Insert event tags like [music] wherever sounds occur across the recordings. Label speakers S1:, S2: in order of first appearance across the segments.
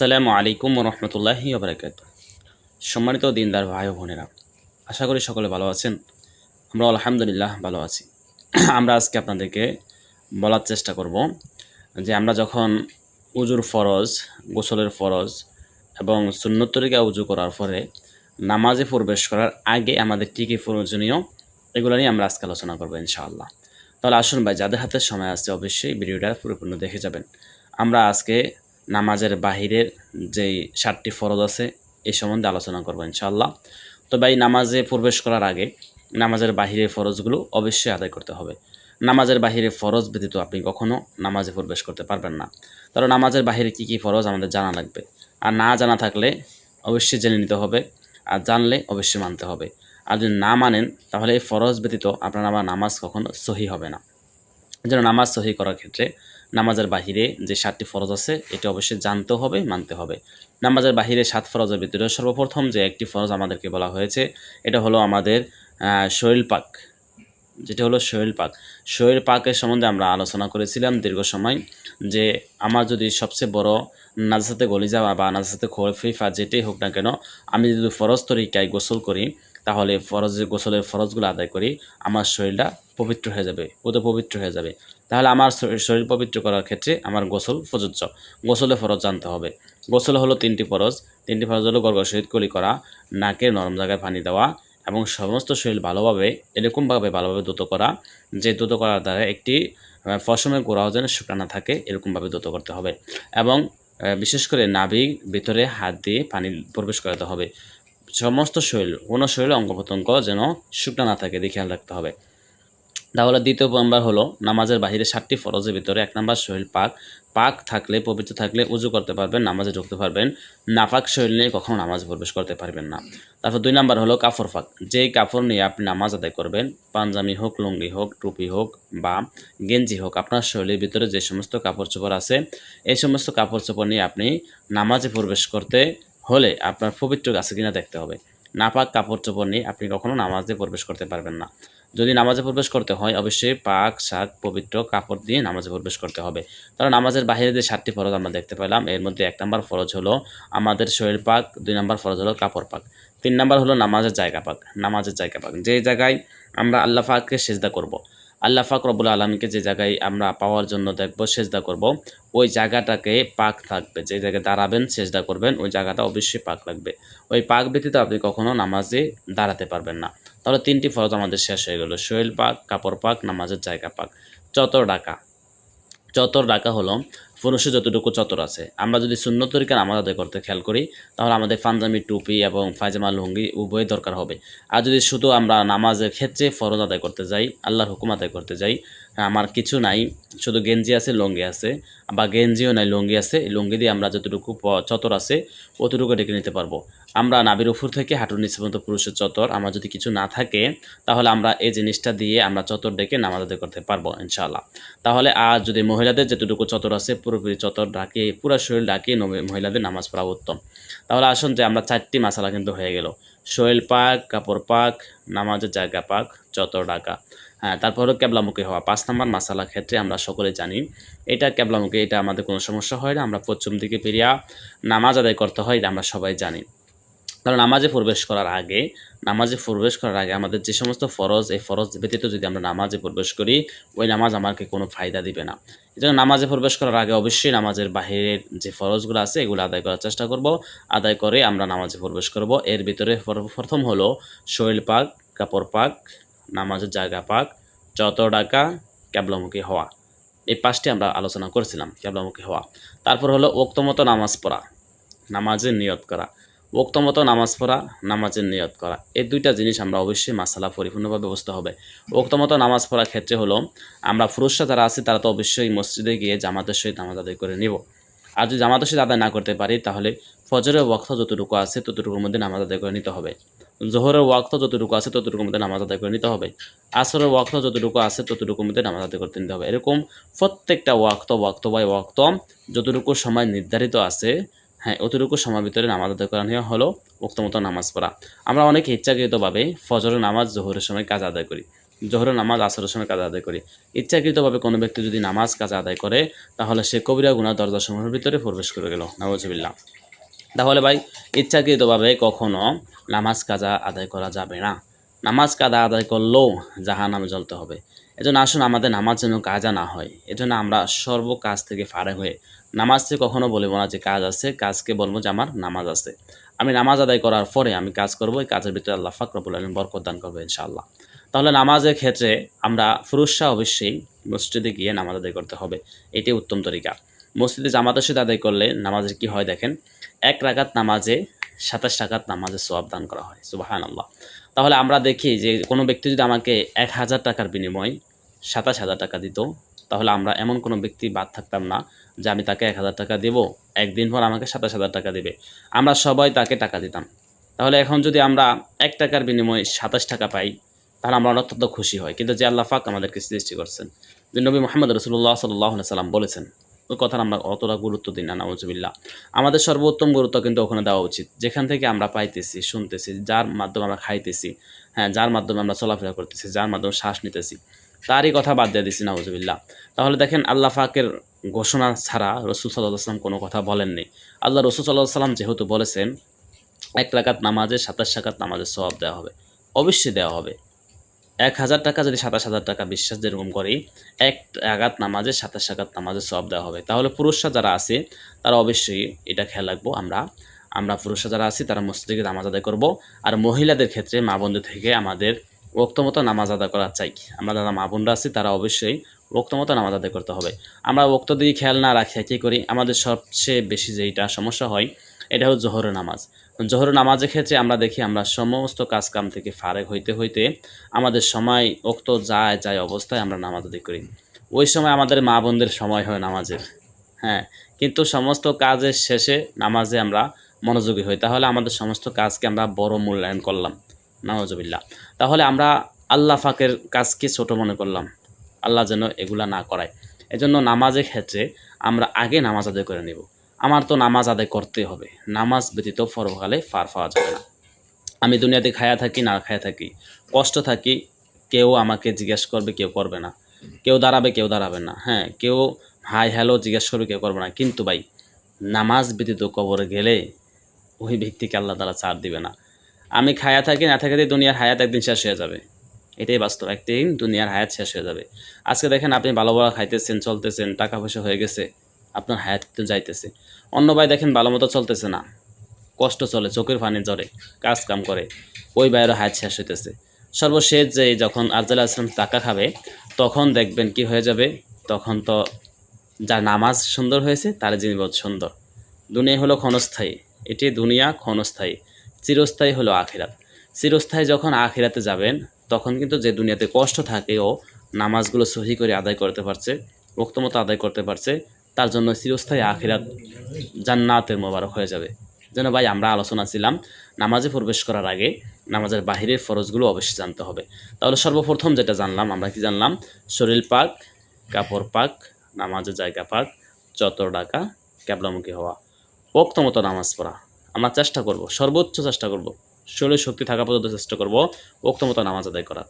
S1: আসসালামু আলাইকুম রহমতুল্লাহি ওবরাকাত সম্মানিত দিনদার ভাই ও বোনেরা, আশা করি সকলে ভালো আছেন। আমরা আলহামদুলিল্লাহ ভালো আছি। [clears throat] আমরা আজকে আপনাদেরকে বলার চেষ্টা করব যে আমরা যখন উজুর ফরজ, গোসলের ফরজ এবং সুন্নতরিকা উজু করার পরে নামাজে প্রবেশ করার আগে আমাদের কী কী প্রয়োজনীয়, এগুলো নিয়ে আমরা আজকে আলোচনা করব ইনশাআল্লাহ। তাহলে আসুন ভাই, যাদের হাতে সময় আছে অবশ্যই ভিডিওটা পুরোপূর্ণ দেখে যাবেন। আমরা আজকে নামাজের বাহিরের যেই সাতটি ফরজ আছে এই সম্বন্ধে আলোচনা করব ইনশাআল্লাহ। তো ভাই, নামাজে প্রবেশ করার আগে নামাজের বাহিরের ফরজগুলো অবশ্যই আদায় করতে হবে। নামাজের বাহিরে ফরজ ব্যতীত আপনি কখনও নামাজে প্রবেশ করতে পারবেন না। কারণ নামাজের বাহিরে কী কী ফরজ আমাদের জানা লাগবে? আর না জানা থাকলে অবশ্যই জেনে নিতে হবে, আর জানলে অবশ্যই মানতে হবে। আর যদি না মানেন, তাহলে এই ফরজ ব্যতীত আপনার আবার নামাজ কখনো সহি হবে না। যেন নামাজ সহি করার ক্ষেত্রে নামাজের বাহিরে যে সাতটি ফরজ আছে, এটা অবশ্যই জানতে হবে, মানতে হবে। নামাজের বাহিরে সাত ফরজের ভিতরে সর্বপ্রথম যে একটি ফরজ আমাদেরকে বলা হয়েছে, এটা হলো আমাদের শরীর পাক। যেটা হলো শরীর পাক। শরীর পাকের সম্বন্ধে আমরা আলোচনা করেছিলাম দীর্ঘ সময় যে আমার যদি সবচেয়ে বড় নাজাতে গলি যাওয়া বা নাজাতে খোরফিফা যেটাই হোক না কেন, আমি যদি ফরজ তরিকায় গোসল করি, তাহলে ফরজ গোসলের ফরজগুলো আদায় করি, আমার শরীরটা পবিত্র হয়ে যাবে পুরো পবিত্র হয়ে যাবে। তাহলে আমার শরীর- পবিত্র করার ক্ষেত্রে আমার গোসল প্রযোজ্য। গোসলে ফরজ জানতে হবে। গোসল হলো তিনটি ফরজ। তিনটি ফরজ হলো গর্গ শহীদ কলি করা, নাকে নরম জায়গায় পানি দেওয়া এবং সমস্ত শরীর ভালোভাবে, এরকমভাবে ভালোভাবে দ্রুত করা। যে দ্রুত করার দ্বারা একটি পশমের গোড়াও যেন শুকানো থাকে, এরকমভাবে দ্রুত করতে হবে। এবং বিশেষ করে নাভির ভিতরে হাত দিয়ে পানি প্রবেশ করাতে হবে। সমস্ত শরীর, কোনো শরীরে অঙ্গ প্রত্যঙ্গ যেন শুকনা না থাকে দিয়ে খেয়াল রাখতে হবে। তাহলে দ্বিতীয় নাম্বার হলো নামাজের বাহিরে সাতটি ফরজের ভিতরে এক নাম্বার শরীর পাক। পাক থাকলে, পবিত্র থাকলে উজু করতে পারবেন, নামাজে ঢুকতে পারবেন। নাপাক শরীর নিয়ে কখনো নামাজ প্রবেশ করতে পারবেন না। তারপর দুই নাম্বার হলো কাপড় ফাঁক। যেই কাপড় নিয়ে আপনি নামাজ আদায় করবেন পাঞ্জামি হোক, লুঙ্গি হোক, টুপি হোক বা গেঞ্জি হোক, আপনার শরীরের ভিতরে যে সমস্ত কাপড় চোপড় আছে, এই সমস্ত কাপড় চোপড় নিয়ে আপনি নামাজে প্রবেশ করতে হলে আপনার পবিত্র আছে কিনা দেখতে হবে। নাপাক কাপড় চোপড় নিয়ে আপনি কখনো নামাজে প্রবেশ করতে পারবেন না। যদি নামাজে প্রবেশ করতে হয়, অবশ্যই পাক, শাক, পবিত্র কাপড় দিয়ে নামাজে প্রবেশ করতে হবে। কারণ নামাজের বাইরে যে সাতটি ফরজ আমরা দেখতে পেলাম, এর মধ্যে এক নম্বর ফরজ হলো আমাদের শরীর পাক, দুই নম্বর ফরজ হলো কাপড় পাক। তিন নম্বর হলো নামাজের জায়গা পাক, নামাজের জায়গা পাক। যে জায়গায় আমরা আল্লাহ পাককে সেজদা করব। আল্লাহ পাক রবুল আলমীকে যে জায়গায় আমরা পাওয়ার জন্য দেখব, সেজদা করব, ওই জায়গাটাকে পাক থাকবে। যে জায়গায় দাঁড়াবেন, সেজদা করবেন, ওই জায়গাটা অবশ্যই পাক লাগবে। ওই পাক ব্যতীত আপনি কখনো নামাজে দাঁড়াতে পারবেন না। তাহলে তিনটি ফরজ আমাদের শেষ হয়ে গেল। শরীর পাক, কাপড় পাক, নামাজের জায়গা পাক। চতর ডাকা। চতর ডাকা হলো পুরুষের যতটুকু চতর আছে। আমরা যদি শূন্য তরিকা নামাজ আদায় করতে খেয়াল করি, তাহলে আমাদের পাঞ্জাবি, টুপি এবং ফাইজামা লুঙ্গি উভয় দরকার হবে। আর যদি শুধু আমরা নামাজের ক্ষেত্রে ফরজ আদায় করতে যাই, আল্লাহর হুকুম আদায় করতে যাই, আমার কিছু নাই, শুধু গেঞ্জি আছে, লুঙ্গি আছে। বা গেঞ্জিও নাই, লুঙ্গি আছে লুঙ্গি দিয়ে আমরা যতটুকু চতর আছে, অতটুকু ডেকে নিতে পারব। আমরা নাবির উপর থেকে হাঁটুর নিচে পর্যন্ত পুরুষের চতর আমার যদি কিছু না থাকে, তাহলে আমরা এই জিনিসটা দিয়ে আমরা চতর ডেকে নামাজ আদায় করতে পারব, ইনশাআল্লাহ। তাহলে আর যদি মহিলাদের যেটুকু চতর আছে পুরোপুরি চতর ডাকিয়ে পুরো শরীর নবে- মহিলাদের নামাজ পড়া উত্তম। তাহলে আসুন যে আমরা চারটি মশালা কিন্তু হয়ে গেল। শরীর পাক, কাপড় পাক, নামাজের জায়গা পাক চতর ডাকা হ্যাঁ তারপর ক্যাবলামুখী হওয়া। পাঁচ নম্বর মশালা ক্ষেত্রে আমরা সকলে জানি, এটা ক্যাবলামুখী এটা আমাদের কোনো সমস্যা হয় না, আমরা পশ্চিম দিকে ফিরিয়া নামাজ আদায় করতে হয়, এটা আমরা সবাই জানি। কারণ নামাজে প্রবেশ করার আগে, নামাজে প্রবেশ করার আগে আমাদের যে সমস্ত ফরজ, এই ফরজ ব্যতীত যদি আমরা নামাজে প্রবেশ করি, ওই নামাজ আমাকে কোনো ফায়দা দিবে না। এই জন্য নামাজে প্রবেশ করার আগে অবশ্যই নামাজের বাহিরের যে ফরজগুলো আছে, এগুলো আদায় করার চেষ্টা করব। আদায় করে আমরা নামাজে প্রবেশ করব। এর ভিতরে প্রথম হলো শরীর পাক, কাপড় পাক, নামাজের জায়গা পাক, যত ডাকা ক্যাবলামুখী হওয়া। এই পাঁচটি আমরা আলোচনা করেছিলাম, ক্যাবলামুখী হওয়া। তারপর হলো ওক্তমতো নামাজ পড়া, নামাজের নিয়ত করা। ওক্তমতো নামাজ পড়া, নামাজের নিয়ত করা। এই দুইটা জিনিস আমরা অবশ্যই মাসালা পরিপূর্ণভাবে বুঝতে হবে। ওক্তমতো নামাজ পড়ার ক্ষেত্রে হলো, আমরা পুরুষরা যারা আছি, তারা তো অবশ্যই মসজিদে গিয়ে জামাতের সহিত নামাজ আদায় করে নিব। আর যদি জামাতের সহিত আদায় না করতে পারি, তাহলে ফজরের ওয়াক্ত যতটুকু আছে, ততটুকুর মধ্যে নামাজ আদায় করে নিতে হবে। জোহরের ওয়াক্ত যতটুকু আছে, ততটুকুর মধ্যে নামাজ আদায় করে নিতে হবে। আসরের ওয়াক্ত যতটুকু আছে, ততটুকুর মধ্যে নামাজ আদায় করতে নিতে হবে। এরকম প্রত্যেকটা ওয়াক্ত ওয়াক্ত বাই ওয়াক্ত, যতটুকু সময় নির্ধারিত আছে হ্যাঁ অতটুকু সময় ভিতরে নামাজ আদায় করা নেওয়া হলো উক্ত মতো নামাজ পড়া। আমরা অনেক ইচ্ছাকৃতভাবে ফজরের নামাজ, জোহরের সময় কাজ আদায় করি, জোহরের নামাজ, আসরের সময় কাজ আদায় করি। ইচ্ছাকৃতভাবে কোনো ব্যক্তি যদি নামাজ কাজ আদায় করে, তাহলে সে কবিরা গুণা দরজা সমূহের ভিতরে প্রবেশ করে গেল। নওয়াজবিল্লা তাহলে ভাই, ইচ্ছাকৃতভাবে কখনো নামাজ কাজা আদায় করা যাবে না। নামাজ কাদা আদায় করলেও জাহা নামে জ্বলতে হবে। এজন্য আসুন আমাদের নামাজ যেন কাজা না হয়। এজন্য আমরা সর্ব কাজ থেকে ফারে হয়ে নামাজকে কখনো বলব না যে কাজ আছে, কাজকে বলব যে আমার নামাজ আছে। আমি নামাজ আদায় করার পরে আমি কাজ করব, এই কাজের ভিতরে আল্লাহ ফাকরবুল আলম বরকত দান করবে ইনশাআল্লাহ। তাহলে নামাজের ক্ষেত্রে আমরা পুরুষরা অবশ্যই মসজিদে গিয়ে নামাজ আদায় করতে হবে। এটি উত্তম তরিকা। মসজিদে জামাতের সাথে আদায় করলে নামাজের কি হয় দেখেন? এক রাকাত নামাজে সাতাশ রাকাত নামাজে সোয়াব দান করা হয়। সুবাহান আল্লাহ তাহলে আমরা দেখি যে কোনো ব্যক্তি যদি আমাকে এক হাজার টাকার বিনিময় সাতাশ হাজার টাকা দিত, তাহলে আমরা এমন কোনো ব্যক্তি বাদ থাকতাম না যে আমি তাকে এক হাজার টাকা দেবো, একদিন পর আমাকে সাতাশ হাজার টাকা দেবে। আমরা সবাই তাকে টাকা দিতাম। তাহলে এখন যদি আমরা এক টাকার বিনিময়ে সাতাশ টাকা পাই, তাহলে আমরা অত্যন্ত খুশি হয় কিন্তু যে আল্লাহ ফাক আমাদেরকে সৃষ্টি করছেন, যে নবী মোহাম্মদ রসুল্লাহ সাল্লাহ সাল্লাম বলেছেন কথার আমরা অতটা গুরুত্ব দিই না নওয়াজবিল্লা আমাদের সর্বোত্তম গুরুত্ব কিন্তু ওখানে দেওয়া উচিত। যেখান থেকে আমরা পাইতেছি, শুনতেছি, যার মাধ্যমে আমরা খাইতেছি হ্যাঁ যার মাধ্যমে আমরা চলাফেরা করতেছি, যার মাধ্যমে শ্বাস নিতেছি, তারই কথা বাদ দিয়ে দিছি নওয়াজবিল্লা তাহলে দেখেন, আল্লাহ ফাকের ঘোষণা ছাড়া রসুল সাল্লাহ আসলাম কোনো কথা বলেননি। আল্লাহ রসুল সাল্লাহ সাল্লাম যেহেতু বলেছেন, এক রাকাত নামাজে সাতাশ রাকাত নামাজের সবাব দেওয়া হবে, অবশ্যই দেওয়া হবে। এক হাজার টাকা যদি সাতাশ হাজার টাকা বিশ্বাস যেরকম করি, এক আঘাত নামাজে সাতাশ আঘাত নামাজে সব দেওয়া হবে। তাহলে পুরুষরা যারা আছে, তারা অবশ্যই এটা খেয়াল রাখব আমরা। আমরা পুরুষরা যারা আছি, তারা মসজিদে নামাজ আদায় করব। আর মহিলাদের ক্ষেত্রে মা বোনদের থেকে আমাদের রক্তমতো নামাজ আদায় করা চাই। আমরা যারা মা বোনরা আছি, তারা অবশ্যই রক্তমতো নামাজ আদায় করতে হবে। আমরা রক্ত দিয়ে খেয়াল না রাখি কী করি। আমাদের সবচেয়ে বেশি যেইটা সমস্যা হয়, এটা হলো জোহরের নামাজ। জোহর নামাজের ক্ষেত্রে আমরা দেখি আমরা সমস্ত কাজ কাম থেকে ফারেক হইতে হইতে আমাদের সময় উক্ত যায় যায় অবস্থায় আমরা নামাজ আদায় করি। ওই সময় আমাদের মা বোনদের সময় হয় নামাজের হ্যাঁ কিন্তু সমস্ত কাজের শেষে নামাজে আমরা মনোযোগী হই। তাহলে আমাদের সমস্ত কাজকে আমরা বড় মূল্যায়ন করলাম। নামাজবিল্লা তাহলে আমরা আল্লাহ ফাকের কাজকে ছোট মনে করলাম। আল্লাহ যেন এগুলা না করায়। এজন্য নামাজের ক্ষেত্রে আমরা আগে নামাজ আদায় করে নেব। আমার তো নামাজ আদায় করতে হবে। নামাজ ব্যতীত পরকালে ফার পাওয়া যাবে না। আমি দুনিয়াতে খায়া থাকি, না খায়া থাকি, কষ্ট থাকি, কেউ আমাকে জিজ্ঞেস করবে, কেউ করবে না। কেউ দাঁড়াবে কেউ দাঁড়াবে না। হ্যাঁ কেউ হাই হ্যালো জিজ্ঞেস করবে, কেউ করবে না। কিন্তু ভাই, নামাজ ব্যতীত কবরে গেলে ওই ব্যক্তিকে আল্লাহ তালা ছাড় দিবে না। আমি খায়া থাকি, না থাকাতে দুনিয়ার হায়াত একদিন শেষ হয়ে যাবে। এটাই বাস্তব। একদিন দুনিয়ার হায়াত শেষ হয়ে যাবে। আজকে দেখেন আপনি ভালো ভালো খাইতেছেন, চলতেছেন, টাকা পয়সা হয়ে গেছে। আপনার হায়াত কিন্তু যাইতেছে। অন্য ভাই দেখেন ভালো মতো চলতেছে না। কষ্ট চলে, চোখের পানি জ্বরে কাজ কাম করে। ওই ভাইয়েরও হায়াত শেষ হইতেছে। সর্বশেষ যে যখন আরজাল আসলাম টাকা খাবে, তখন দেখবেন কি হয়ে যাবে? তখন তো যার নামাজ সুন্দর হয়েছে, তার জীবন সুন্দর। দুনিয়া হলো ক্ষণস্থায়ী। এটি দুনিয়া ক্ষণস্থায়ী। চিরস্থায়ী হলো আখিরাত। চিরস্থায়ী যখন আখিরাতে যাবেন, তখন কিন্তু যে দুনিয়াতে কষ্ট থাকে, ও নামাজগুলো সহি করে আদায় করতে পারছে, রক্তমতো আদায় করতে পারছে তার জন্য চিরস্থায়ী আখিরাত জান্নাতের মোবারক হয়ে যাবে। যেন ভাই, আমরা আলোচনা ছিলাম, নামাজে প্রবেশ করার আগে নামাজের বাহিরের ফরজগুলো অবশ্যই জানতে হবে। তাহলে সর্বপ্রথম যেটা জানলাম, আমরা কি জানলাম? শরীর পাক, কাপড় পাক, নামাজের জায়গা পাক চতর ডাকা, ক্যাবলামুখী হওয়া পোক্ত মতো নামাজ পড়া। আমরা চেষ্টা করব, সর্বোচ্চ চেষ্টা করব, শরীর শক্তি থাকা পর্যন্ত চেষ্টা করব পোক্ত মতো নামাজ আদায় করা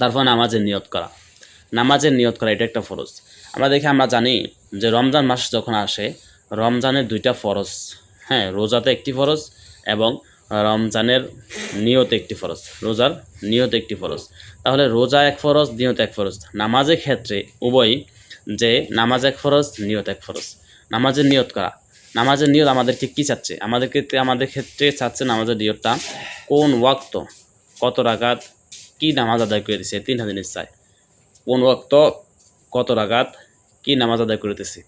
S1: তারপর নামাজের নিয়ত করা। নামাজের নিয়ত করা, এটা একটা ফরজ। আমরা দেখি আমরা জানি যে রমজান মাস যখন আসে, রমজানের দুইটা ফরজ হ্যাঁ রোজাতে একটি ফরজ এবং রমজানের নিয়ত একটি ফরজ, রোজার নিয়ত একটি ফরজ। তাহলে রোজা এক ফরজ, নিয়ত এক ফরজ। নামাজের ক্ষেত্রে উভয়ই যে নামাজ এক ফরজ, নিয়ত এক ফরজ। নামাজের নিয়ত করা? নামাজের নিয়ত আমাদেরকে কী চাচ্ছে? আমাদের ক্ষেত্রে আমাদের ক্ষেত্রে চাচ্ছে নামাজের নিয়তটা কোন ওয়াক্ত, কত রাগাত কী নামাজ আদায় করে দিছে তিনটা জিনিস চায় কোন ওয়াক্ত কত রাগাত কী নামাজ আদায় করিতেছি?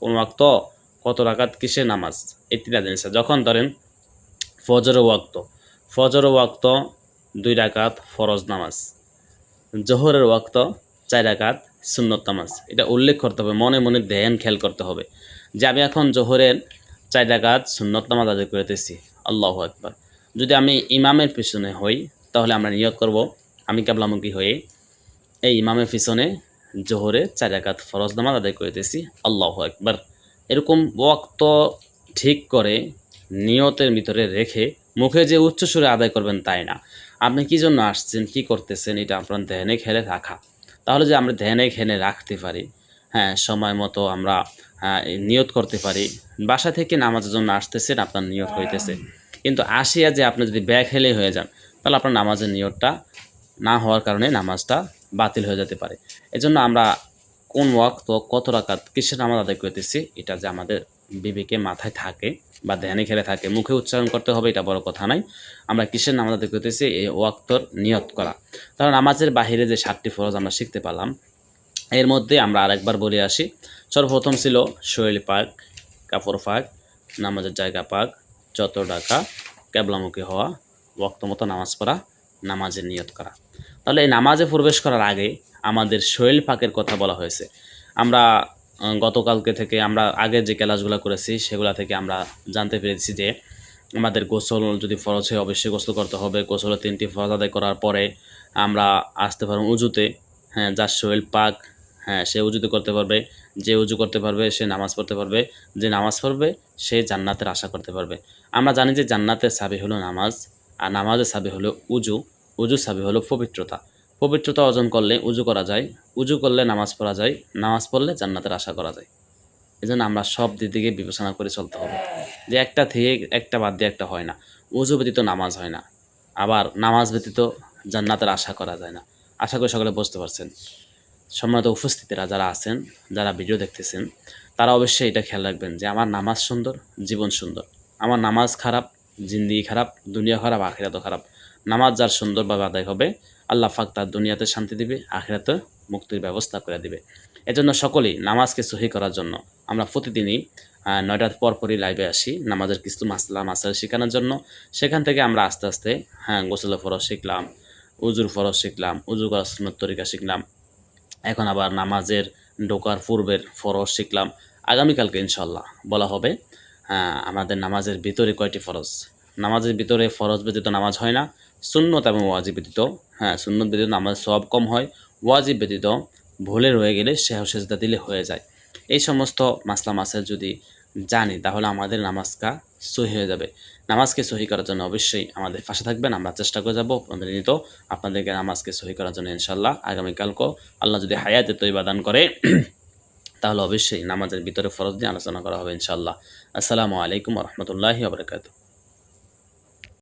S1: কোন ওয়াক্ত কত রাগাত কিসের নামাজ? এই তিনটা জিনিস। যখন ধরেন ফজর ওয়াক্ত ফজর ওয়াক্ত দুই রাকাত ফরজ নামাজ, জোহরের ওয়াক্ত চার রাকাত সুন্নত নামাজ। এটা উল্লেখ করতে হবে, মনে মনে ধ্যান খেয়াল করতে হবে যে আমি এখন জোহরের চার রাকাত সুন্নত নামাজ আদায় করিতেছি। আল্লাহ একবার যদি আমি ইমামের পিছনে হই, তাহলে আমরা নিয়োগ করব। আমি কেবলামুখী হয়ে এই ইমামের পিছনে জোহরে চার রাকাত ফরজ নামাজ আদায় করিতেছি। আল্লাহ একবার এরকম ওয়াক্ত ঠিক করে নিয়তের ভিতরে রেখে মুখে যে উচ্চ সুরে আদায় করবেন তাই না। আপনি কি জন্য আসছেন কি করতেছেন এটা আপনার ধ্যানে খেলে রাখা। তাহলে যে আমরা ধ্যানে খেলে রাখতে পারি হ্যাঁ সময় মতো আমরা আহ, নিয়ত করতে পারি। বাসা থেকে নামাজের জন্য আসতেছেন আপনার নিয়ত হইতেছে। কিন্তু আসিয়া যে আপনি যদি ব্যাগ হেলে হয়ে যান তাহলে আপনার নামাজের নিয়তটা না হওয়ার কারণে নামাজটা বাতিল হয়ে যেতে পারে। এজন্য আমরা কোন ওয়াক্ত, কত রাকাত, কিসের নামাজ আদায় করতেছি, এটা যে আমাদের বিবেকে মাথায় থাকে বা ধ্যানে খেলে থাকে, মুখে উচ্চারণ করতে হবে, এটা বড় কথা নাই আমরা কিসের নামাজ আদায় করতেছি, এই ওয়াক্তর নিয়ত করা। কারণ নামাজের বাহিরে যে সাতটি ফরজ আমরা শিখতে পারলাম, এর মধ্যে আমরা আরেকবার বলে আসি। সর্বপ্রথম ছিল শৈল পাক, কাপড় পাক নামাজের জায়গা পাক, যত ডাকা ক্যাবলামুখী হওয়া, ওয়াক্ত মতো নামাজ পড়া, নামাজের নিয়ত করা। তাহলে এই নামাজে প্রবেশ করার আগে আমাদের শৈল পাকের কথা বলা হয়েছে। আমরা গতকালকে থেকে আমরা আগে যে ক্লাসগুলো করেছি, সেগুলা থেকে আমরা জানতে পেরেছি যে আমাদের গোসল যদি ফরজ হয়, অবশ্যই গোসল করতে হবে। গোসলের তিনটি ফরজ আদায় করার পরে আমরা আসতে পারব উজুতে। হ্যাঁ যার শৈল পাক হ্যাঁ সে উজুতে করতে পারবে, যে উজু করতে পারবে, সে নামাজ পড়তে পারবে। যে নামাজ পড়বে, সে জান্নাতের আশা করতে পারবে। আমরা জানি যে জান্নাতের সাবি হলো নামাজ, আর নামাজের সাবি হলো উজু। উজু সাবি হলো পবিত্রতা। পবিত্রতা অর্জন করলে উজু করা যায়, উজু করলে নামাজ পড়া যায়, নামাজ পড়লে জান্নাতের আশা করা যায়। এই জন্য আমরা সব দিক থেকে বিবেচনা করে চলতে হবে। যে একটা থেকে একটা বাদ দিয়ে একটা হয় না। উজু ব্যতীত নামাজ হয় না। আবার নামাজ ব্যতীত জান্নাতের আশা করা যায় না। আশা করি সকলে বুঝতে পারছেন? সম্মানিত উপস্থিতিরা যারা আছেন, যারা ভিডিও দেখতেছেন, তারা অবশ্যই এটা খেয়াল রাখবেন যে আমার নামাজ সুন্দর, জীবন সুন্দর। আমার নামাজ খারাপ, জিন্দিগি খারাপ, দুনিয়া খারাপ, আখিরাতও খারাপ। নামাজ যার সুন্দরভাবে আদায় হবে, আল্লাহ ফাক তার দুনিয়াতে শান্তি দিবে, আখিরাতে মুক্তির ব্যবস্থা করে দিবে। এজন্য সকলেই নামাজকে সহি করার জন্য, আমরা প্রতিদিনই নয়টার পর পরই লাইভে আসি, নামাজের কিছু মাসলা মাসাল শেখানোর জন্য। সেখান থেকে আমরা আস্তে আস্তে হ্যাঁ গোসলের ফরজ শিখলাম, উজুর ফরজ শিখলাম, উজু করার তরিকা শিখলাম। এখন আবার নামাজের ঢোকার পূর্বের ফরজ শিখলাম। আগামীকালকে ইনশাল্লাহ বলা হবে আমাদের নামাজের ভিতরে কয়টি ফরজ? নামাজের ভিতরে ফরজ ব্যতীত নামাজ হয় না। সুন্নত এবং ওয়াজিব ব্যতীত। হ্যাঁ সুন্নত ব্যতীত নামাজ সব কম হয়, ওয়াজিব ব্যতীত ভুলে রয়ে গেলে সেহ সেজদা দিলে হয়ে যায়। এই সমস্ত মাসলা মাসের যদি জানি, তাহলে আমাদের নামাজটা সহি হয়ে যাবে। নামাজকে সহি করার জন্য অবশ্যই আমাদের পাশে থাকবেন, আমরা চেষ্টা করে যাব প্রতিনিয়ত আপনাদেরকে নামাজকে সহি করার জন্য ইনশাল্লাহ আগামীকালকেও আল্লাহ যদি হায়াতে তৈবা দান করে, [clears throat] তাহলে অবশ্যই নামাজের ভিতরে ফরজ নিয়ে আলোচনা করা হবে ইনশাল্লাহ আসসালামু আলাইকুম রহমতুল্লাহি আবরকাত